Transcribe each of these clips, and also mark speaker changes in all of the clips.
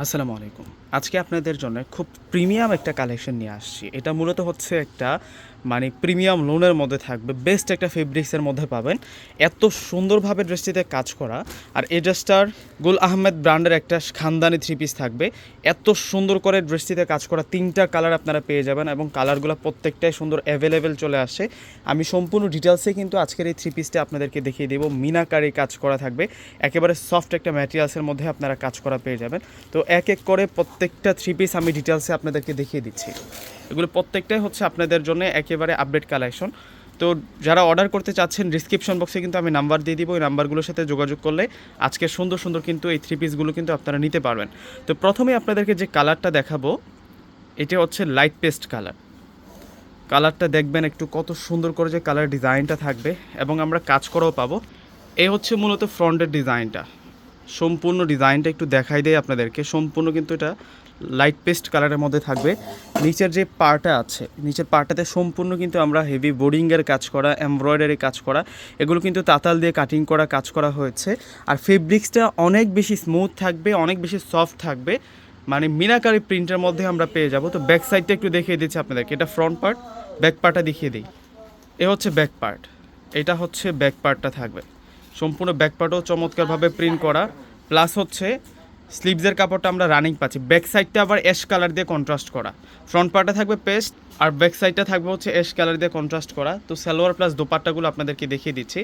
Speaker 1: আসসালামু আলাইকুম। আজকে আপনাদের জন্য খুব প্রিমিয়াম একটা কালেকশন নিয়ে আসছি। এটা মূলত হচ্ছে একটা মানে প্রিমিয়াম লোনের মধ্যে থাকবে, বেস্ট একটা ফেব্রিক্সের মধ্যে পাবেন। এত সুন্দরভাবে ড্রেসটিতে কাজ করা, আর এই ড্রেসটার গুল আহমেদ ব্র্যান্ডের একটা খানদানি থ্রি পিস থাকবে। এত সুন্দর করে ড্রেসটিতে কাজ করা তিনটা কালার আপনারা পেয়ে যাবেন এবং কালারগুলো প্রত্যেকটাই সুন্দর অ্যাভেলেবেল চলে আসে। আমি সম্পূর্ণ ডিটেলসে কিন্তু আজকের এই থ্রি পিসটা আপনাদেরকে দেখিয়ে দেবো। মিনাকারি কাজ করা থাকবে। একেবারে সফট একটা ম্যাটেরিয়ালসের মধ্যে আপনারা কাজ করা পেয়ে যাবেন। তো এক এক করে প্রত্যেকটা থ্রি পিস আমি ডিটেলসে আপনাদেরকে দেখিয়ে দিচ্ছি। এগুলো প্রত্যেকটাই হচ্ছে আপনাদের জন্য একেবারে আপডেট কালেকশন তো যারা অর্ডার করতে চাচ্ছেন ডিসক্রিপশন বক্সে কিন্তু আমি নাম্বার দিয়ে দিব। ওই নাম্বারগুলোর সাথে যোগাযোগ করলে আজকে সুন্দর সুন্দর কিন্তু এই থ্রি পিসগুলো কিন্তু আপনারা নিতে পারবেন। তো প্রথমে আপনাদেরকে যে কালারটা দেখাবো, এটা হচ্ছে লাইট পেস্ট কালার কালারটা দেখবেন একটু কত সুন্দর করে যে কালার ডিজাইনটা থাকবে এবং আমরা কাজ করাও পাবো। এই হচ্ছে মূলত ফ্রন্টের ডিজাইনটা সম্পূর্ণ ডিজাইনটা একটু দেখাই দেয় আপনাদেরকে। সম্পূর্ণ কিন্তু এটা লাইট পেস্ট কালারের মধ্যে থাকবে। নিচের যে পার্টটা আছে, নিচের পার্টটাতে সম্পূর্ণ কিন্তু আমরা হেভি বোর্ডিংয়ের কাজ করা এমব্রয়ডারি কাজ করা, এগুলো কিন্তু তাতাল দিয়ে কাটিং করা, কাজ করা হয়েছে। আর ফেব্রিক্সটা অনেক বেশি স্মুথ থাকবে, অনেক বেশি সফট থাকবে। মানে মিনাকারি প্রিন্টের মধ্যে আমরা পেয়ে যাব। তো ব্যাক সাইডটা একটু দেখিয়ে দিচ্ছি আপনাদেরকে। এটা ফ্রন্ট পার্ট ব্যাক পার্টটা দেখিয়ে দিই। এ হচ্ছে ব্যাক পার্ট এটা হচ্ছে ব্যাক পার্টটা থাকবে। সম্পূর্ণ ব্যাকপার্টও চমৎকারভাবে প্রিন্ট করা। প্লাস হচ্ছে স্লিভসের কাপড়টা আমরা রানিং পাচ্ছি। ব্যাক সাইডটা আবার অ্যাশ কালার দিয়ে কন্ট্রাস্ট করা। ফ্রন্ট পার্টটা থাকবে পেস্ট আর ব্যাক সাইডটা থাকবে হচ্ছে অ্যাশ কালার দিয়ে কন্ট্রাস্ট করা। তো সালোয়ার প্লাস দোপাট্টাগুলো আপনাদেরকে দেখিয়ে দিচ্ছি।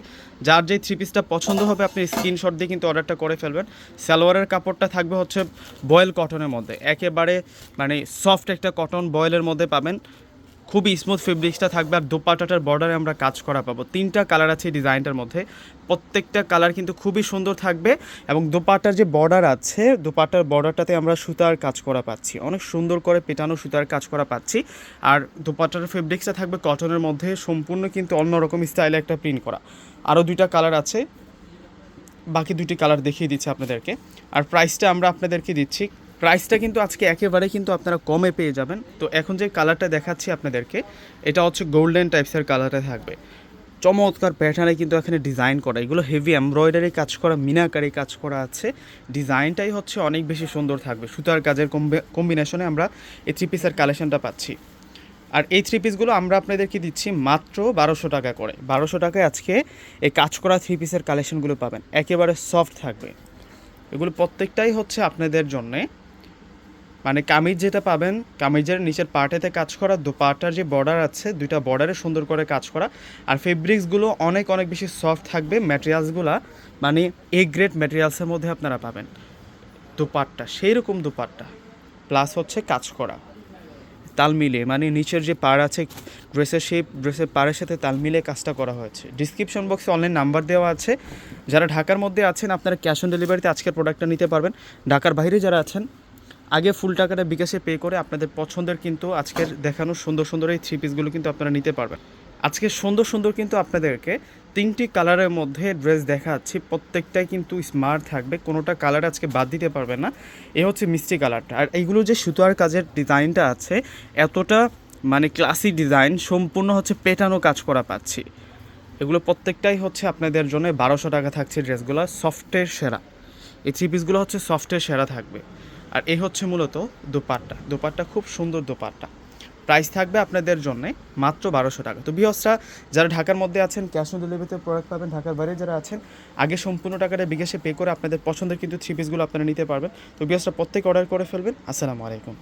Speaker 1: যার যে থ্রি পিসটা পছন্দ হবে, আপনি স্ক্রিনশট দিয়ে কিন্তু অর্ডারটা করে ফেলবেন। সালোয়ারের কাপড়টা থাকবে হচ্ছে বয়েল কটনের মধ্যে। একেবারে মানে সফট একটা কটন বয়েলের মধ্যে পাবেন। খুবই স্মুথ ফেব্রিক্সটা থাকবে আর দোপাট্টাটার বর্ডারে আমরা কাজ করা পাবো। তিনটা কালার আছে এই ডিজাইনটার মধ্যে। প্রত্যেকটা কালার কিন্তু খুবই সুন্দর থাকবে এবং দোপাট্টার যে বর্ডার আছে, দোপাট্টার বর্ডারটাতে আমরা সুতার কাজ করা পাচ্ছি। অনেক সুন্দর করে পেটানো সুতার কাজ করা পাচ্ছি। আর দোপাট্টার ফেব্রিক্সটা থাকবে কটনের মধ্যে, সম্পূর্ণ কিন্তু অন্যরকম স্টাইলে একটা প্রিন্ট করা। আরও দুইটা কালার আছে। বাকি দুটি কালার দেখিয়ে দিচ্ছি আপনাদেরকে। আর প্রাইসটা আমরা আপনাদেরকে দিচ্ছি প্রাইসটা কিন্তু আজকে একেবারে কিন্তু আপনারা কমে পেয়ে যাবেন। তো এখন যে কালারটা দেখাচ্ছি আপনাদেরকে, এটা হচ্ছে গোল্ডেন টাইপসের কালারটা থাকবে। চমৎকার প্যাটার্নে কিন্তু এখানে ডিজাইন করা। এগুলো হেভি এমব্রয়ডারি কাজ করা, মিনাকারি কাজ করা আছে। ডিজাইনটাই হচ্ছে অনেক বেশি সুন্দর থাকবে। সুতার কাজের কম্বিনেশনে আমরা এই থ্রি পিসের কালেকশনটা পাচ্ছি। আর এই থ্রি পিসগুলো আমরা আপনাদেরকে দিচ্ছি মাত্র বারোশো টাকা করে। বারোশো টাকায় আজকে এই কাজ করা থ্রি পিসের কালেকশনগুলো পাবেন। একেবারে সফট থাকবে। এগুলো প্রত্যেকটাই হচ্ছে আপনাদের জন্যে মানে কামিজ যেটা পাবেন, কামিজের নিচের পার্টেতে কাজ করা দু দোপাটার যে বর্ডার আছে, দুইটা বর্ডারে সুন্দর করে কাজ করা। আর ফেব্রিক্সগুলো অনেক অনেক বেশি সফট থাকবে। ম্যাটেরিয়ালসগুলো মানে এ গ্রেড ম্যাটেরিয়ালসের মধ্যে আপনারা পাবেন। দোপাট্টা সেই রকম দোপাট্টা। প্লাস হচ্ছে কাজ করা। তাল মিলিয়ে মানে নিচের যে পার আছে ড্রেসের শেপ ড্রেসের পাড়ের সাথে তাল মিলিয়ে কাজটা করা হয়েছে। ডিসক্রিপশন বক্সে অনলাইন নাম্বার দেওয়া আছে। যারা ঢাকার মধ্যে আছেন, আপনারা ক্যাশ অন ডেলিভারিতে আজকের প্রোডাক্টটা নিতে পারবেন। ঢাকার বাইরে যারা আছেন আগে ফুল টাকাটা বিকাশে পে করে আপনাদের পছন্দের কিন্তু আজকের দেখানো সুন্দর সুন্দর এই থ্রি পিসগুলো কিন্তু আপনারা নিতে পারবেন। আজকে সুন্দর সুন্দর কিন্তু আপনাদেরকে তিনটি কালারের মধ্যে ড্রেস দেখাচ্ছি। প্রত্যেকটাই কিন্তু স্মার্ট থাকবে, কোনোটা কালার আজকে বাদ দিতে পারবে না। এ হচ্ছে মিষ্টি কালারটা আর এইগুলো যে সুতার কাজের ডিজাইনটা আছে, এতটা মানে ক্লাসিক ডিজাইন সম্পূর্ণ হচ্ছে পেটানো কাজ করা পাচ্ছি। এগুলো প্রত্যেকটাই হচ্ছে আপনাদের জন্য বারোশো টাকা থাকছে ড্রেসগুলো সফটের সেরা। এই থ্রি পিসগুলো হচ্ছে সফটের সেরা থাকবে। আর এই হচ্ছে মূলত দোপাট্টা। দোপাট্টা খুব সুন্দর দোপাট্টা। প্রাইস থাকবে আপনাদের জন্য মাত্র বারোশো টাকা। তো বিহসরা, যারা ঢাকার মধ্যে আছেন ক্যাশ অন ডেলিভারিতে প্রোডাক্ট পাবেন, ঢাকার বাইরে যারা আছেন, আগে সম্পূর্ণ টাকাটা বিকাশে পে করে আপনাদের পছন্দের কিন্তু থ্রি পিসগুলো আপনারা নিতে পারবেন। তো বিহসরা, প্রত্যেক অর্ডার করে ফেলবেন। আসসালামু আলাইকুম।